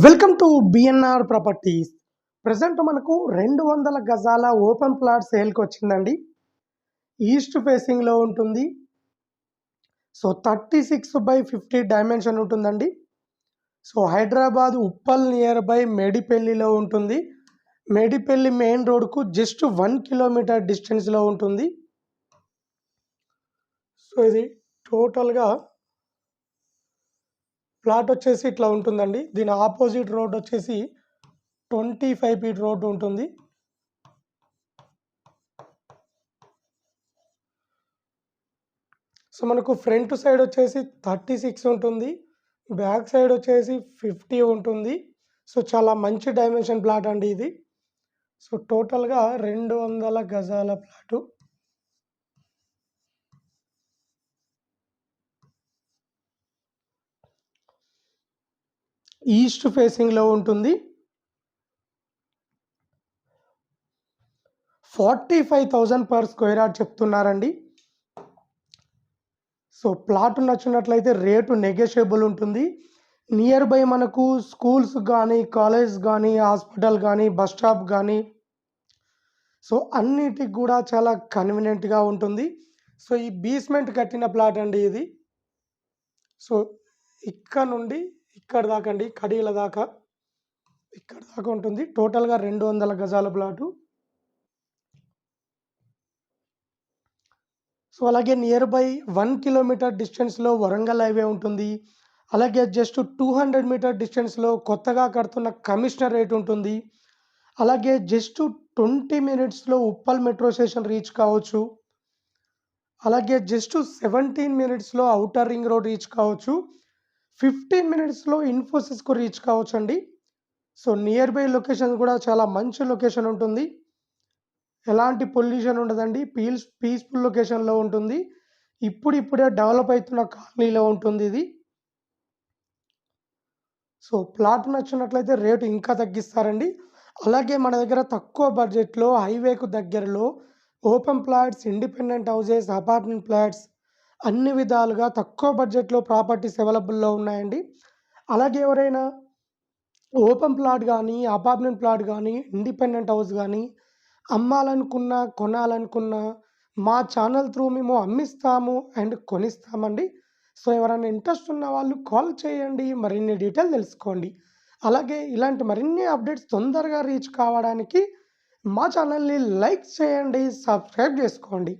Welcome to BNR properties present మనకు రెండు వందల గజాల ఓపెన్ ప్లాట్ సేల్కి వచ్చిందండి. ఈస్ట్ ఫేసింగ్లో ఉంటుంది. So thirty six by fifty dimension ఉంటుందండి. So Hyderabad Uppal near by మేడిపల్లిలో ఉంటుంది. మేడిపల్లి మెయిన్ రోడ్కు జస్ట్ వన్ కిలోమీటర్ డిస్టెన్స్లో ఉంటుంది. సో ఇది టోటల్గా ప్లాట్ వచ్చేసి ఇట్లా ఉంటుందండి. దీని ఆపోజిట్ రోడ్ వచ్చేసి ట్వంటీ ఫైవ్ ఫీట్ రోడ్ ఉంటుంది. సో మనకు ఫ్రంట్ సైడ్ వచ్చేసి థర్టీ సిక్స్ ఉంటుంది. బ్యాక్ సైడ్ వచ్చేసి ఫిఫ్టీ ఉంటుంది. సో చాలా మంచి డైమెన్షన్ ప్లాట్ అండి ఇది. సో టోటల్గా రెండు వందల గజాల ప్లాటు. ఈస్ట్ ఫేసింగ్లో ఉంటుంది. Forty five thousand per square yard చెప్తున్నారండి. సో ప్లాట్ నచ్చినట్లయితే రేటు నెగోషియబుల్ ఉంటుంది. నియర్ బై మనకు స్కూల్స్ కానీ కాలేజ్ కానీ హాస్పిటల్ కానీ బస్ స్టాప్ కానీ సో అన్నిటికి కూడా చాలా కన్వీనియంట్గా ఉంటుంది. సో ఈ బీస్మెంట్ కట్టిన ప్లాట్ అండి ఇది. సో ఇక్కడ నుండి ఇక్కడ దాకా అండి కడీల దాకా. ఇక్కడ దాకా ఉంటుంది. టోటల్గా రెండు వందల గజాల ప్లాటు. సో అలాగే నియర్ బై వన్ కిలోమీటర్ డిస్టెన్స్లో వరంగల్ హైవే ఉంటుంది. అలాగే జస్ట్ టూ హండ్రెడ్ మీటర్ డిస్టెన్స్లో కొత్తగా కడుతున్న కమిషనర్ రేట్ ఉంటుంది. అలాగే జస్ట్ ట్వంటీ మినిట్స్లో ఉప్పల్ మెట్రో స్టేషన్ రీచ్ కావచ్చు. అలాగే జస్ట్ సెవెంటీన్ మినిట్స్లో అవుటర్ రింగ్ రోడ్ రీచ్ కావచ్చు. ఫిఫ్టీన్ మినిట్స్లో ఇన్ఫోసిస్కు రీచ్ కావచ్చు అండి సో నియర్ బై లొకేషన్ కూడా చాలా మంచి లొకేషన్ ఉంటుంది. ఎలాంటి పొల్యూషన్ ఉండదండి. పీల్స్ పీస్ఫుల్ లొకేషన్లో ఉంటుంది. ఇప్పుడిప్పుడే డెవలప్ అవుతున్న కాలనీలో ఉంటుంది ఇది. సో ప్లాట్ నచ్చినట్లయితే రేటు ఇంకా తగ్గిస్తారండి. అలాగే మన దగ్గర తక్కువ బడ్జెట్లో హైవేకు దగ్గరలో open plots independent houses apartment plots అన్ని విధాలుగా తక్కువ బడ్జెట్లో ప్రాపర్టీస్ అవైలబుల్లో ఉన్నాయండి. అలాగే ఎవరైనా ఓపెన్ ప్లాట్ కానీ అపార్ట్మెంట్ ప్లాట్ కానీ ఇండిపెండెంట్ హౌస్ కానీ అమ్మాలనుకున్నా కొనాలనుకున్నా మా ఛానల్ త్రూ మేము అమ్మిస్తాము అండ్ కొనిస్తామండి. సో ఎవరైనా ఇంట్రెస్ట్ ఉన్న వాళ్ళు కాల్ చేయండి మరిన్ని డీటెయిల్ తెలుసుకోండి. అలాగే ఇలాంటి మరిన్ని అప్డేట్స్ తొందరగా రీచ్ కావడానికి మా ఛానల్ని లైక్ చేయండి సబ్స్క్రైబ్ చేసుకోండి.